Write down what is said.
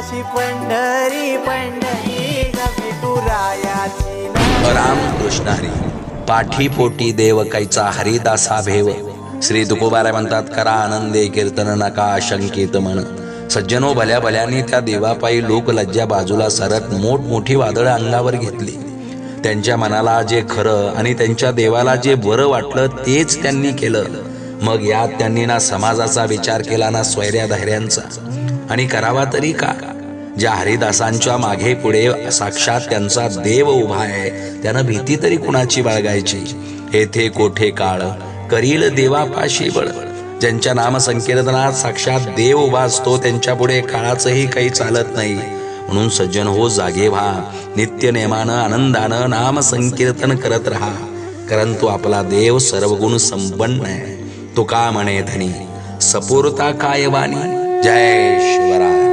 काशी पंढरी पंढरी राम कृष्ण हरी. पाठी पोटी देव कैचा हरिदासा भेव. श्री तुकोबारा म्हणतात करा आनंदे कीर्तन नका शंकित म्हण सज्जनो भल्या भल्यानी त्या देवापायी लोक लज्जा बाजूला सरत मोठमोठी वादळं अंगावर घेतली. त्यांच्या मनाला जे खरं आणि त्यांच्या देवाला जे बरं वाटलं तेच त्यांनी केलं. मग यात त्यांनी ना समाजाचा विचार केला ना स्वैर्या धैर्यांचा. आणि करावा तरी का? ज्या हरिदासांच्या मागे पुढे साक्षात त्यांचा देव उभा आहे त्यानं भीती तरी कुणाची बाळगायची? येथे कोठे काळ? करील देवापाशी बळ. ज्यांच्या नामसंकीर्तनात साक्षात देव उभा असतो त्यांच्या पुढे काळाचंही काही चालत नाही. म्हणून सज्जन हो जागे व्हा. नित्य नेमानं आनंदानं नाम संकीर्तन करत राहा. कारण तो आपला देव सर्वगुण संपन्न आहे. तुका म्हणे धनी सपूर्ता काय वाणी? जय शिवराय.